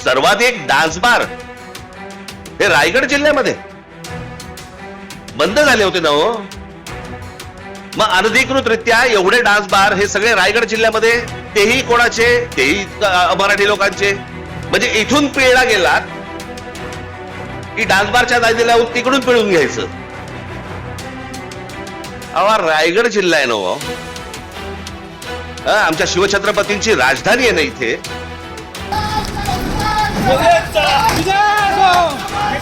सर्वाधिक dance bar हे रायगड जिल्ह्यामध्ये. बंद झाले होते ना हो. मग अनधिकृतरित्या एवढे डान्स बार हे सगळे रायगड जिल्ह्यामध्ये तेही कोणाचे तेही मराठी लोकांचे. म्हणजे इथून पिळला गेला की डान्स बारच्या जागेला तिकडून पिळून घ्यायचं. अवा रायगड जिल्हा आहे ना हो. आमच्या शिवछत्रपतींची राजधानी आहे ना इथे. 고생했다. 이재성.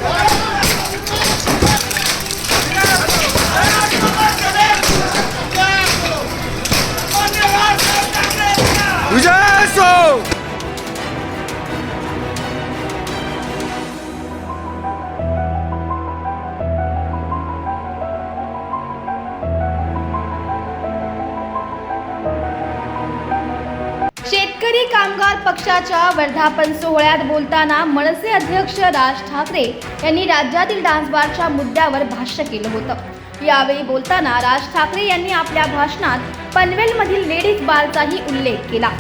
शेतकरी कामगार पक्षाच्या वर्धापन सोहळ्यात बोलताना मनसे अध्यक्ष राज ठाकरे यांनी राज्यातील डान्सबारच्या मुद्द्यावर भाष्य केलं होतं. यावेळी बोलताना राज ठाकरे यांनी आपल्या भाषणात पनवेलमधील लेडीज बारचाही उल्लेख केला.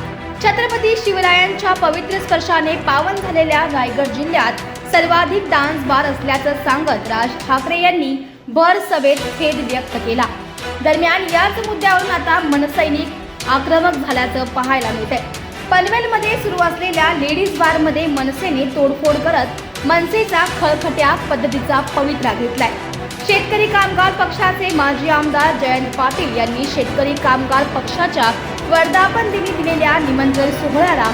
छत्रपती शिवरायांच्या पवित्र स्पर्शाने पावन झालेल्या रायगड जिल्ह्यात सर्वाधिक डान्स बार असल्याचं सांगत राज ठाकरे यांनी भर सभेत खेद व्यक्त केला. दरम्यान याच मुद्द्यावरून आता मनसैनिक आक्रमक झाल्याचं पाहायला मिळतंय. पनवेलमध्ये सुरू असलेल्या लेडीज बारमध्ये मनसेने तोडफोड करत मनसेचा खळखट्या पद्धतीचा पवित्रा घेतलाय. शेतकरी कामगार पक्षाचे माजी आमदार जयंत पाटील यांनी शेतकरी कामगार पक्षाच्या वर्धापन दिनी दिलेल्या निमंत्रण सोहळ्याला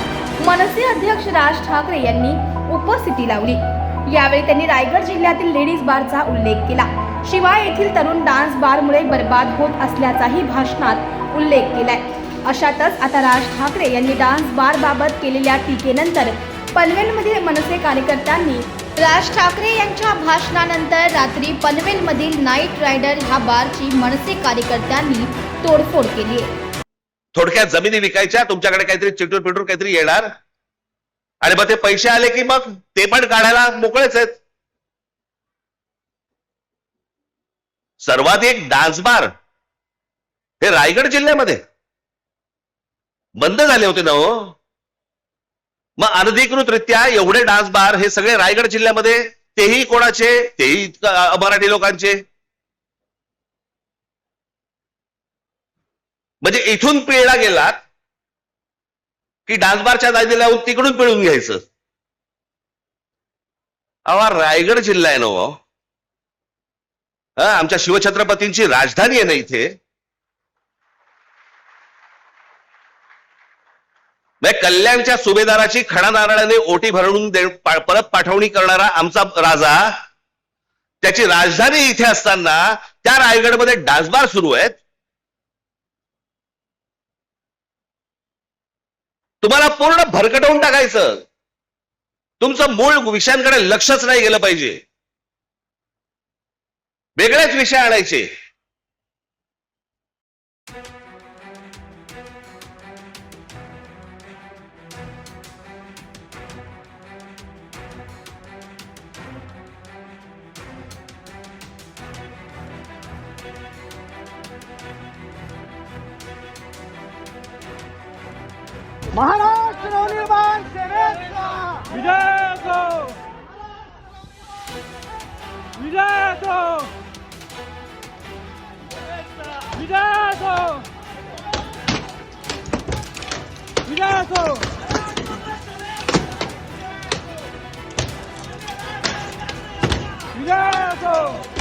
मनसे अध्यक्ष राज ठाकरे यांनी उपस्थिती लावली. यावेळी त्यांनी रायगड जिल्ह्यातील लेडीज बारचा उल्लेख केला. शिवाय येथील तरुण डान्स बारमुळे बर्बाद होत असल्याचाही भाषणात उल्लेख केलाय. अशातच आता राज ठाकरे यांनी डान्स बार बाबत केलेल्या टीकेनंतर पनवेलमधील मनसे कार्यकर्त्यांनी राज ठाकरे यांच्या भाषणानंतर रात्री पनवेलमधील नाईट रायडर ह्या बारची मनसे कार्यकर्त्यांनी तोडफोड केली. आहे थोडक्यात जमिनी विकायच्या तुमच्याकडे काहीतरी चिटूर पिटूर काहीतरी येणार. आणि मग ते पैसे आले की मग ते पण काढायला मोकळेच आहेत. सर्वाधिक डान्स बार हे रायगड जिल्ह्यामध्ये. बंद झाले होते ना हो. मग अनधिकृतरित्या एवढे डान्स बार हे सगळे रायगड जिल्ह्यामध्ये तेही कोणाचे? तेही मराठी लोकांचे. म्हणजे इथून पिळला गेलात की डान्स बारच्या जागेला तिकडून पिळून घ्यायचं. अवा रायगड जिल्हा आहे ना हो. आमच्या शिवछत्रपतींची राजधानी आहे ना इथे. म्हणजे कल्याणच्या सुभेदाराची खडा नारळाने ओटी भरून परत पाठवणी करणारा आमचा राजा त्याची राजधानी इथे असताना त्या रायगडमध्ये डासबार सुरू आहेत. तुम्हाला पूर्ण भरकटवून टाकायचं. तुमचं मूळ विषयांकडे लक्षच नाही गेलं पाहिजे. वेगळेच विषय आणायचे. महाराष्ट्र नवनिर्माण सेनेचा विजय असो विजय असो विजय असो विजय असो विजय असो विजय